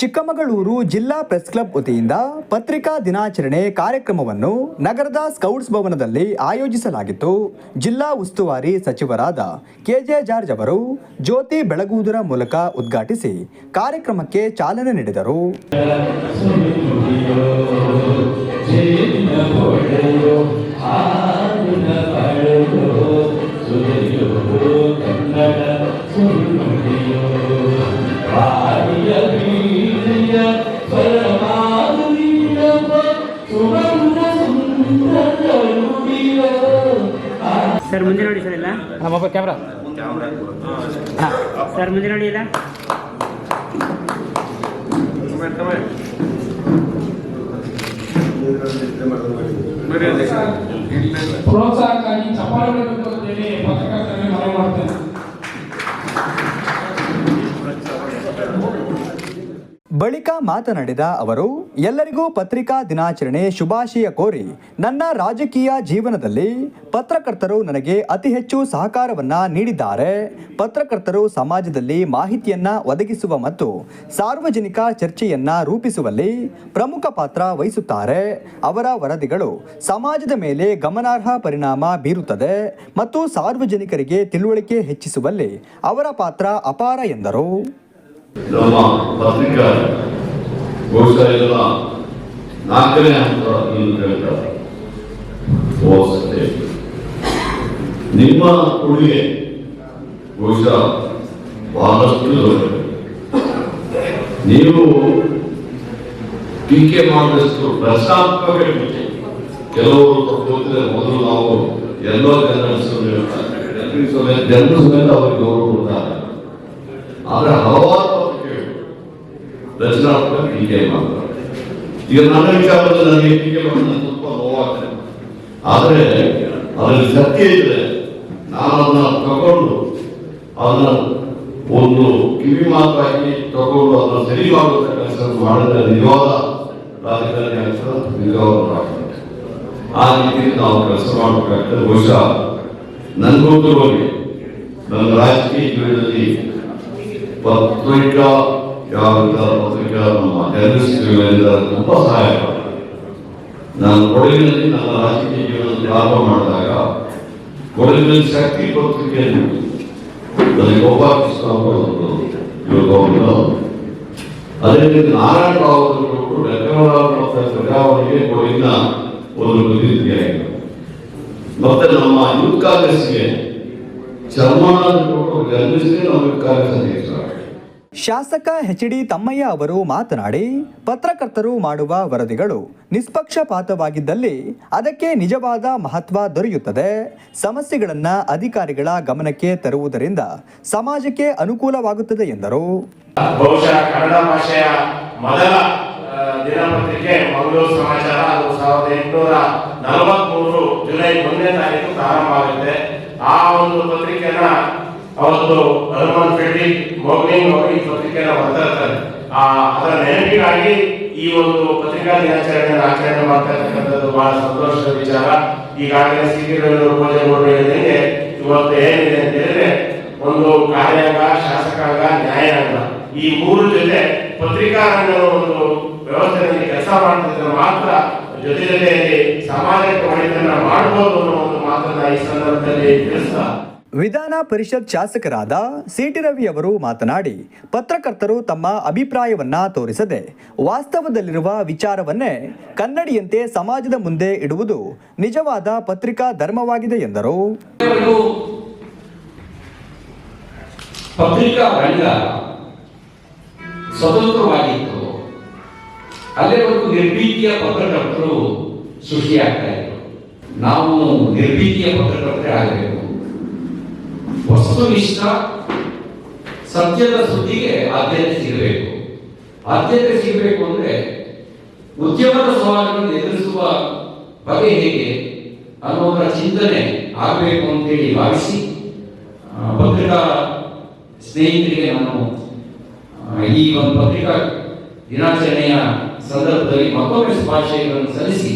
ಚಿಕ್ಕಮಗಳೂರು ಜಿಲ್ಲಾ press club ವತಿಯಿಂದ ಪತ್ರಿಕಾ ದಿನಾಚರಣೆ ಕಾರ್ಯಕ್ರಮವನ್ನು ನಗರದ ಸ್ಕೌಟ್ಸ್ ಭವನದಲ್ಲಿ ಆಯೋಜಿಸಲಾಗಿತ್ತು ಜಿಲ್ಲಾ ಉಸ್ತುವಾರಿ ಸಚಿವರಾದ ಕೆಜೆ ಜಾರ್ಜ್ ಅವರು ಜ್ಯೋತಿ ಬೆಳಗುವುದರ ಮೂಲಕ ಉದ್ಘಾಟಿಸಿ ಕಾರ್ಯಕ್ರಮಕ್ಕೆ ಚಾಲನೆ ನೀಡಿದರು ನಮ್ಮ ಮೊಬೈಲ್ ಕ್ಯಾಮ್ರಾ ಸರ್ ಮುಂದೆ ನೋಡಿ ಎಲ್ಲ ಪ್ರೋತ್ಸಾಹಕ್ಕಾಗಿ ಚಪ್ಪಾಳೆ ಹೊಡಿಬೇಕು ಅಂತೇಳಿ ಪತ್ರಕರ್ತರಿಗೆ ಮನವಿ ಮಾಡ್ತೇನೆ ಬಳಿಕ ಮಾತನಾಡಿದ ಅವರು, ಎಲ್ಲರಿಗೂ ಪತ್ರಿಕಾ ದಿನಾಚರಣೆ ಶುಭಾಶಯ ಕೋರಿ, ನನ್ನ ರಾಜಕೀಯ ಜೀವನದಲ್ಲಿ ಪತ್ರಕರ್ತರು ನನಗೆ ಅತಿ ಹೆಚ್ಚು ಸಹಕಾರವನ್ನ ನೀಡಿದ್ದಾರೆ. ಪತ್ರಕರ್ತರು ಸಮಾಜದಲ್ಲಿ ಮಾಹಿತಿಯನ್ನ ಒದಗಿಸುವ ಮತ್ತು ಸಾರ್ವಜನಿಕ ಚರ್ಚೆಯನ್ನ ರೂಪಿಸುವಲ್ಲಿ ಪ್ರಮುಖ ಪಾತ್ರ ವಹಿಸುತ್ತಾರೆ. ಅವರ ವರದಿಗಳು ಸಮಾಜದ ಮೇಲೆ ಗಮನಾರ್ಹ ಪರಿಣಾಮ ಬೀರುತ್ತದೆ ಮತ್ತು ಸಾರ್ವಜನಿಕರಿಗೆ ತಿಳುವಳಿಕೆ ಹೆಚ್ಚಿಸುವಲ್ಲಿ ಅವರ ಪಾತ್ರ ಅಪಾರ ಎಂದರು. ನಮ್ಮ ಪತ್ರಿಕಾ ಬಹುಶಃ ಎಲ್ಲ ನಾಲ್ಕನೇ ಹಂತ ಎಂದು ಹೇಳ್ತಾರೆ. ನಿಮ್ಮ ಕೊಡುಗೆ ಬಹುಶಃ ಬಹಳಷ್ಟು. ನೀವು ಟೀಕೆ ಮಾಡಿದಷ್ಟು ಇರುತ್ತೆ. ಕೆಲವರು ಹೋದ್ರೆ ಮೊದಲು ನಾವು ಎಲ್ಲೋ ಜನರ ಜನರ ಸಮೇತ ಅವರಿಗೆ ಗೌರವ ಈಗ ನನ್ನ ವಿಚಾರದಲ್ಲಿ ನನಗೆ ಟೀಕೆ ಮಾಡೋದು ಸ್ವಲ್ಪ ನೋವಾಗ್ತದೆ. ಆದರೆ ಅದರಲ್ಲಿ ಸತ್ಯ ಇದ್ರೆ ನಾನು ಅದನ್ನ ತಗೊಂಡು ಅದನ್ನ ಒಂದು ಕಿವಿ ಮಾತಾಗಿ ತಗೊಂಡು ಅದನ್ನ ಸರಿ ಮಾಡುವಂತ ಕೆಲಸ ಮಾಡಿದ್ರೆ ನಿಜವಾದ ರಾಜಕಾರಣಿ ಆಗ್ತದೆ ನಿಜವಾದ ಆ ರೀತಿ ನಾವು ಕೆಲಸ ಮಾಡಬೇಕಾಗ್ತದೆ. ಬಹುಶಃ ನನ್ಗೊತ್ತಿರುವಾಗೆ ನನ್ನ ರಾಜಕೀಯ ಜೀವನದಲ್ಲಿ ಪತ್ರಿಕಾ ಯಾವ ಪತ್ರಿಕಾ ನಮ್ಮ ಜರ್ನಲಿಸ್ಟ್ಗಳಿಂದ ತುಂಬ ಸಹಾಯ. ನಾನು ಕೊಡಗಿನಲ್ಲಿ ನನ್ನ ರಾಜಕೀಯ ಜೀವನ ಪ್ರಾರಂಭ ಮಾಡಿದಾಗ ಕೊಡಗಿನಲ್ಲಿ ಶಕ್ತಿ ಪತ್ರಿಕೆ ನನಗೆ ಗೋಪಾಲ ಅದೇ ರೀತಿ ನಾರಾಯಣ ರಾವ್ ಅವರು ಲೆಕ್ಕವರಾವ್ ಅವರಿಗೆ ಕೊಡಗಿನ ಒಂದು ಪ್ರತಿನಿಧಿಯಾಗಿದ್ದರು ಮತ್ತೆ ನಮ್ಮ ಯೂತ್ ಕಾಂಗ್ರೆಸ್ಗೆ ಶರ್ಮಾನಂದ ಜರ್ನಲಿಸ್ಟ್ಗೆ ನಮ್ಮ ಯೂತ್ ಕಾಂಗ್ರೆಸ್ ಅಧ್ಯಕ್ಷರಾಗಿದ್ದಾರೆ ಶಾಸಕ ಎಚ್ ಡಿ ತಮ್ಮಯ್ಯ ಅವರು ಮಾತನಾಡಿ, ಪತ್ರಕರ್ತರು ಮಾಡುವ ವರದಿಗಳು ನಿಷ್ಪಕ್ಷಪಾತವಾಗಿದ್ದಲ್ಲಿ ಅದಕ್ಕೆ ನಿಜವಾದ ಮಹತ್ವ ದೊರೆಯುತ್ತದೆ. ಸಮಸ್ಯೆಗಳನ್ನು ಅಧಿಕಾರಿಗಳ ಗಮನಕ್ಕೆ ತರುವುದರಿಂದ ಸಮಾಜಕ್ಕೆ ಅನುಕೂಲವಾಗುತ್ತದೆ ಎಂದರು. ಬಹುಶಃ ಕನ್ನಡ ಭಾಷೆಯ ಮೊದಲ ದಿನಪತ್ರಿಕೆ ಮಂಗಳೂರು ಸಮಾಚಾರ ಅದು ಸಾವಿರದ ಎಂಟುನೂರ ನಲವತ್ಮೂರು ಜುಲೈ ಒಂದನೇ ತಾರೀಕು ಪ್ರಾರಂಭ ಆ ಒಂದು ಪತ್ರಿಕೆನ ಅವತ್ತು ಹನುಮಂತ್ ರೆಡ್ಡಿ ಮೊಗ್ಲಿಂಗ್ ಅವರು ಈ ಪತ್ರಿಕೆನ ಮಾತಾಡ್ತಾರೆ ಆ, ಅದರ ನೆನಪಿಗಾಗಿ ಈ ಒಂದು ಪತ್ರಿಕಾ ದಿನಾಚರಣೆಯನ್ನು ಆಚರಣೆ ಮಾಡ್ತಾ ಇರ್ತಕ್ಕಂಥದ್ದು ಬಹಳ ಸಂತೋಷದ ವಿಚಾರ. ಈಗಾಗಲೇ ಮಾಡಿ ಭೋಜನಗೌಡರು ಹೇಳಿದಂಗೆ ಇವತ್ತು ಏನಿದೆ ಅಂತ ಹೇಳಿದ್ರೆ ಒಂದು ಕಾರ್ಯಾಂಗ, ಶಾಸಕಾಂಗ, ನ್ಯಾಯಾಂಗ ಈ ಮೂರು ಜೊತೆ ಪತ್ರಿಕಾ ರಂಗದ ಒಂದು ವ್ಯವಸ್ಥೆಯಲ್ಲಿ ಕೆಲಸ ಮಾಡ್ತಿದ್ರೆ ಮಾತ್ರ ಜೊತೆ ಜೊತೆಯಲ್ಲಿ ಸಮಾಜಕ್ಕೆ ಮಾಡಿದ್ದನ್ನ ಮಾಡಬಹುದು ಅನ್ನೋ ಒಂದು ಮಾತನ್ನ ಈ ಸಂದರ್ಭದಲ್ಲಿ ತಿಳಿಸ್ತಾ ವಿಧಾನ ಪರಿಷತ್ ಶಾಸಕರಾದ ಸಿಟಿ ರವಿ ಅವರು ಮಾತನಾಡಿ, ಪತ್ರಕರ್ತರು ತಮ್ಮ ಅಭಿಪ್ರಾಯವನ್ನ ತೋರಿಸದೆ ವಾಸ್ತವದಲ್ಲಿರುವ ವಿಚಾರವನ್ನೇ ಕನ್ನಡಿಯಂತೆ ಸಮಾಜದ ಮುಂದೆ ಇಡುವುದು ನಿಜವಾದ ಪತ್ರಿಕಾ ಧರ್ಮವಾಗಿದೆ ಎಂದರು. ಸ್ವತಂತ್ರವಾಗಿತ್ತು. ಸೃಷ್ಟಿಯಾಗ್ತಾ ನಾವು ನಿರ್ಭೀತಿಯ ಪತ್ರಕರ್ತರೇ ಆಗಬೇಕು ವಸ್ತುನಿಷ್ಠ ಸತ್ಯದ ಸುದ್ದಿಗೆ ಆದ್ಯತೆ ಸಿಗಬೇಕು. ಆದ್ಯತೆ ಸಿಗಬೇಕು ಅಂದ್ರೆ ಉದ್ಯಮದ ಸವಾಲುಗಳನ್ನು ಎದುರಿಸುವ ಬಗೆ ಹೇಗೆ ಅನ್ನೋದರ ಚಿಂತನೆ ಆಗಬೇಕು ಅಂತೇಳಿ ಭಾವಿಸಿ ಪತ್ರಿಕಾ ಸ್ನೇಹಿತರಿಗೆ ನಾನು ಈ ಒಂದು ಪತ್ರಿಕಾ ದಿನಾಚರಣೆಯ ಸಂದರ್ಭದಲ್ಲಿ ಮತ್ತೊಮ್ಮೆ ಶುಭಾಶಯಗಳನ್ನು ಸಲ್ಲಿಸಿ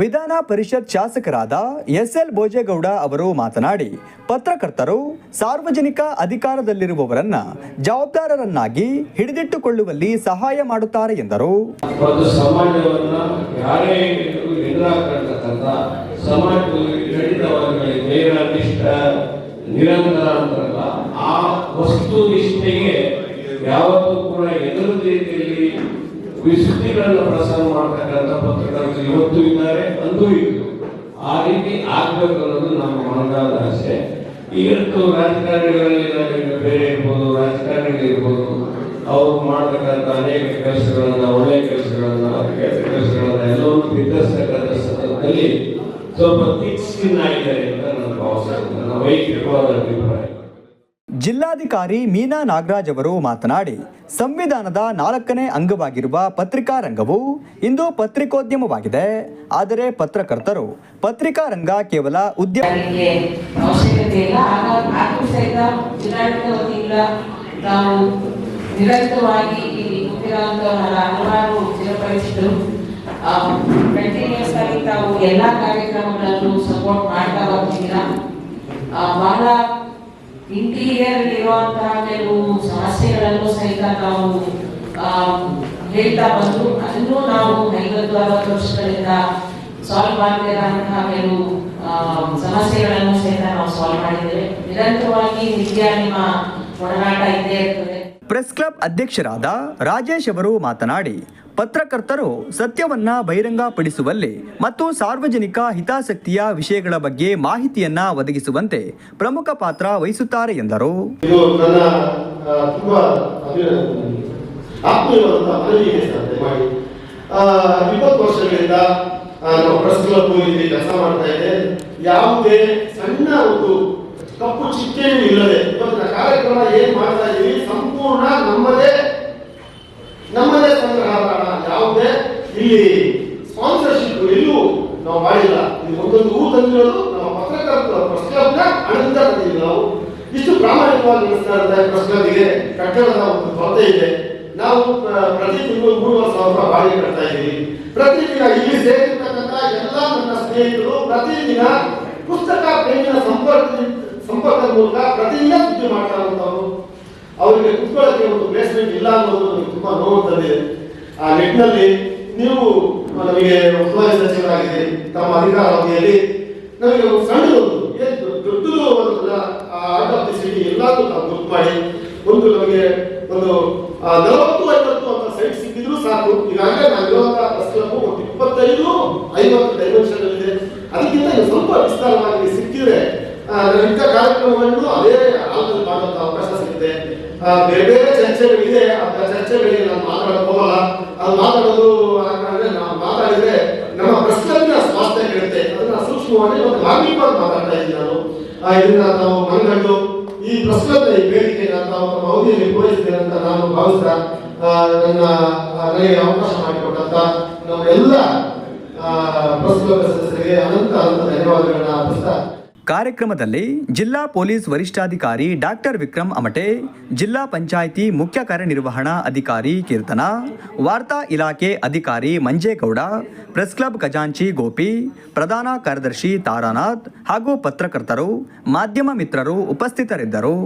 ವಿಧಾನ ಪರಿಷತ್ ಶಾಸಕರಾದ ಎಸ್ ಎಲ್ ಭೋಜೇಗೌಡ ಅವರು ಮಾತನಾಡಿ, ಪತ್ರಕರ್ತರು ಸಾರ್ವಜನಿಕ ಅಧಿಕಾರದಲ್ಲಿರುವವರನ್ನ ಜವಾಬ್ದಾರರನ್ನಾಗಿ ಹಿಡಿದಿಟ್ಟುಕೊಳ್ಳುವಲ್ಲಿ ಸಹಾಯ ಮಾಡುತ್ತಾರೆ ಎಂದರು. ನಿರಂತರ ಆ ವಸ್ತು ನಿಷ್ಠೆಗೆ ಯಾವತ್ತೂ ಕೂಡ ಎದುರು ರೀತಿಯಲ್ಲಿ ಸುದ್ದಿಗಳನ್ನು ಪ್ರಸಾರ ಮಾಡತಕ್ಕಂಥ ಪತ್ರಕರ್ತರು ಇವತ್ತು ಇದ್ದಾರೆ, ಅಂದೂ ಇತ್ತು. ಆ ರೀತಿ ಆಗ್ಬೇಕು ಅನ್ನೋದು ನಮ್ಮ ಮನದಾದ ಆಸೆ. ಇವತ್ತು ರಾಜಕಾರಣಿಗಳಲ್ಲಿ ಬೇರೆ ಇರ್ಬೋದು ರಾಜಕಾರಣಿಗಳಿರ್ಬೋದು ಅವರು ಮಾಡತಕ್ಕಂಥ ಅನೇಕ ಕೆಲಸಗಳನ್ನ ಒಳ್ಳೆಯ ಕೆಲಸಗಳನ್ನ ಕೆಟ್ಟ ಕೆಲಸಗಳನ್ನ ಎಲ್ಲವನ್ನು ಬಿತ್ತರಿಸ್ತಕ್ಕಂಥ ಸಂದರ್ಭದಲ್ಲಿ ಸ್ವಲ್ಪ ಆಗಿದ್ದಾರೆ ಅಂತ ನನ್ನ ಭಾವಿಸ್ತೇನೆ ನನ್ನ ವೈಯಕ್ತಿಕವಾದ ಅಭಿಪ್ರಾಯ. ಜಿಲ್ಲಾಧಿಕಾರಿ ಮೀನಾ ನಾಗರಾಜ್ ಅವರು ಮಾತನಾಡಿ, ಸಂವಿಧಾನದ ನಾಲ್ಕನೇ ಅಂಗವಾಗಿರುವ ಪತ್ರಿಕಾ ರಂಗವು ಇಂದು ಪತ್ರಿಕೋದ್ಯಮವಾಗಿದೆ. ಆದರೆ ಪತ್ರಕರ್ತರು, ಪತ್ರಿಕಾ ರಂಗ ಕೇವಲ ಉದ್ಯಮ ನಿರಂತರವಾಗಿ ಕಂಟಿನ್ಯೂಸ್ ಆಗಿ ತಾವು ಎಲ್ಲಾ ಕಾರ್ಯಕ್ರಮಗಳನ್ನು ಸಪೋರ್ಟ್ ಮಾಡ್ತಾ ಹೋಗ್ತೀರಾ ಬಹಳ ಇಂಟೀರಿಯರ್ ಇರುವಂತಹ ಕೆಲವು ಸಮಸ್ಯೆಗಳನ್ನು ಸಹಿತ ನಾವು ಹೇಳ್ತಾ ಬಂದು ಅದನ್ನು ನಾವು ಐವತ್ತು, ಅರವತ್ತು ವರ್ಷಗಳಿಂದ ಸಾಲ್ವ್ ಮಾಡದಿರುವಂತಹ ಕೆಲವು ಸಮಸ್ಯೆಗಳನ್ನು ಸಹಿತ ನಾವು ಸಾಲ್ವ್ ಮಾಡಿದ್ದೇವೆ. ನಿರಂತರವಾಗಿ ನಿತ್ಯ ನಿಮ್ಮ ಒಡನಾಟ ಇದ್ದೇ ಇರ್ತದೆ. ಪ್ರೆಸ್ ಕ್ಲಬ್ ಅಧ್ಯಕ್ಷರಾದ ರಾಜೇಶ್ ಅವರು ಮಾತನಾಡಿ, ಪತ್ರಕರ್ತರು ಸತ್ಯವನ್ನ ಬಹಿರಂಗಪಡಿಸುವಲ್ಲಿ ಮತ್ತು ಸಾರ್ವಜನಿಕ ಹಿತಾಸಕ್ತಿಯ ವಿಷಯಗಳ ಬಗ್ಗೆ ಮಾಹಿತಿಯನ್ನ ಒದಗಿಸುವಂತೆ ಪ್ರಮುಖ ಪಾತ್ರ ವಹಿಸುತ್ತಾರೆ ಎಂದರು. ಯಾವುದೇ ಸಣ್ಣ ಒಂದು ಕಪ್ಪು ಚಿಟ್ಟೆಯೂ ಇಲ್ಲದೆ. ಇವತ್ತಿನ ಕಾರ್ಯಕ್ರಮ ಏನ್ ಮಾಡ್ತಾ ಇದೀವಿ? ಸಂಪೂರ್ಣ ನಮ್ಮದೇ ನಮ್ಮದೇ ಸಂಗ್ರಹ ಹಣ ಯಾವುದೇ, ಇಲ್ಲಿ ಸ್ಪಾನ್ಸರ್ಶಿಪ್ ಎಲ್ಲೂ ನಾವು ಮಾಡಿಲ್ಲ. ಇದು ಒಂದೊಂದು ಊರು ತಂದಿರೋದು ನಮ್ಮ ಪತ್ರಕರ್ತರ. ಪ್ರೆಸ್ ಕ್ಲಬ್ನ ಹಣದಿಂದ ನಾವು. ಇಷ್ಟು ಪ್ರಾಮಾಣಿಕವಾಗಿ ನಡೆಸ್ತಾ ಇರುತ್ತೆ ಕ್ಲಬ್ಗೆ ಕಟ್ಟಡದ ಒಂದು ಕೊರತೆ ಇದೆ. ನಾವು ಪ್ರ- ಪ್ರತಿ ತಿಂಗಳು ಮೂರುವರೆ ಸಾವಿರ ಬಾಡಿಗೆ ಕಟ್ತಾ ಇದ್ದೀವಿ. ಪ್ರತಿದಿನ ಇಲ್ಲಿ ಸೇರಿರ್ತಕ್ಕಂಥ ಎಲ್ಲ ನನ್ನ ಸ್ನೇಹಿತರು ಪ್ರತಿದಿನ ಪುಸ್ತಕ ಪ್ರೇಮಿನ ಸಂಪರ್ಕ ಸಂಪರ್ಕದ ಮೂಲಕ ಪ್ರತಿದಿನ ಸುದ್ದಿ ಮಾಡ್ತಾರಂತವ್ರು. ಅವರಿಗೆ ಕುತ್ಕೊಳ್ಳೋಕೆ ಒಂದು ಪ್ಲೇಸ್ಮೆಂಟ್ ಇಲ್ಲ ಅನ್ನೋದು ನಮಗೆ ತುಂಬಾ ನೋವು ಆ ನಿಟ್ಟಿನಲ್ಲಿ ನೀವು ನಮಗೆ ಉಸ್ತುವಾರಿ ಸಚಿವರಾಗಿದ್ದೀರಿ ತಮ್ಮ ಅಧಿಕಾರಾವಧಿಯಲ್ಲಿ ನಮಗೆ ಒಂದು ಸಣ್ಣ ದೊಡ್ಡ- ದೊಡ್ಡದು ಆರ್ಟ್ ಆಫ್ ದಿ ಸಿಟಿ ಎಲ್ಲಾದ್ರೂ ನಾವು ಗುರುತು ಮಾಡಿ, ಒಂದು ನಮಗೆ ಒಂದು ನಲವತ್ತು, ಐವತ್ತು ಅಂತ ಸೈಟ್ ಸಿಕ್ಕಿದ್ರು ಸಾಕು. ಈಗಾಗಲೇ ಹಾಗೆ ಇರುವಂತಹ ಕ್ಲಬ್ ಒಂದು ಇಪ್ಪತ್ತೈದು, ಐವತ್ತು ಡೈಮೆನ್ಷನ್ ಇದೆ. ಅದಕ್ಕಿಂತ ಸ್ವಲ್ಪ ವಿಸ್ತಾರವಾಗಿ ಇಂಥ ಕಾರ್ಯಕ್ರಮವನ್ನು ಅದೇ ಆಲೋಚನೆ ಮಾಡುವಂತ ಅವಕಾಶ ಸಿಗುತ್ತೆ. ಬೇರೆ ಬೇರೆ ಚರ್ಚೆಗಳಿದೆ. ಅಂತ ಚರ್ಚೆಗಳಿಗೆ ನಾನು ಮಾತಾಡಕ್ ಹೋಗಲ್ಲ. ಅದು ಮಾತಾಡೋದು ಯಾಕಂದ್ರೆ ನಾವು ಮಾತಾಡಿದ್ರೆ ನಮ್ಮ ಕ್ಲಬ್ನ ಸ್ವಾಸ್ಥ್ಯ ಕೇಳುತ್ತೆ. ಅದನ್ನ ಸೂಕ್ಷ್ಮವಾಗಿ ಮತ್ತು ಮಾರ್ಮಿಕವಾಗಿ ಮಾತಾಡ್ತಾ ಇದ್ದೀನಿ ನಾನು. ಇದನ್ನ ನಾವು ಮನಗಂಡು ಈ ಪ್ರಶ್ನೆ ಈ ಬೇಡಿಕೆಯನ್ನು ತಾವು ತಮ್ಮ ಅವಧಿಯಲ್ಲಿ ಪೂರೈಸಿದ್ದೇನೆ ಅಂತ ನಾನು ಭಾವಿಸ್ತಾ ನನ್ನ ನನಗೆ ಅವಕಾಶ ಮಾಡಿಕೊಟ್ಟಂತ ನಾವು ಎಲ್ಲ ಪ್ರೆಸ್ ಕ್ಲಬ್ ಸದಸ್ಯರಿಗೆ ಅನಂತ ಅನಂತ ಧನ್ಯವಾದಗಳನ್ನ ಅರ್ಪಿಸ್ತಾ ಕಾರ್ಯಕ್ರಮದಲ್ಲಿ ಜಿಲ್ಲಾ ಪೊಲೀಸ್ ವರಿಷ್ಠಾಧಿಕಾರಿ ಡಾಕ್ಟರ್ ವಿಕ್ರಮ್ ಅಮಟೆ, ಜಿಲ್ಲಾ ಪಂಚಾಯಿತಿ ಮುಖ್ಯ ಕಾರ್ಯನಿರ್ವಹಣಾ ಅಧಿಕಾರಿ ಕೀರ್ತನ, ವಾರ್ತಾ ಇಲಾಖೆ ಅಧಿಕಾರಿ ಮಂಜೇಗೌಡ, ಪ್ರೆಸ್ ಕ್ಲಬ್ ಖಜಾಂಚಿ ಗೋಪಿ, ಪ್ರಧಾನ ಕಾರ್ಯದರ್ಶಿ ತಾರಾನಾಥ್ ಹಾಗೂ ಪತ್ರಕರ್ತರು, ಮಾಧ್ಯಮ ಮಿತ್ರರು ಉಪಸ್ಥಿತರಿದ್ದರು.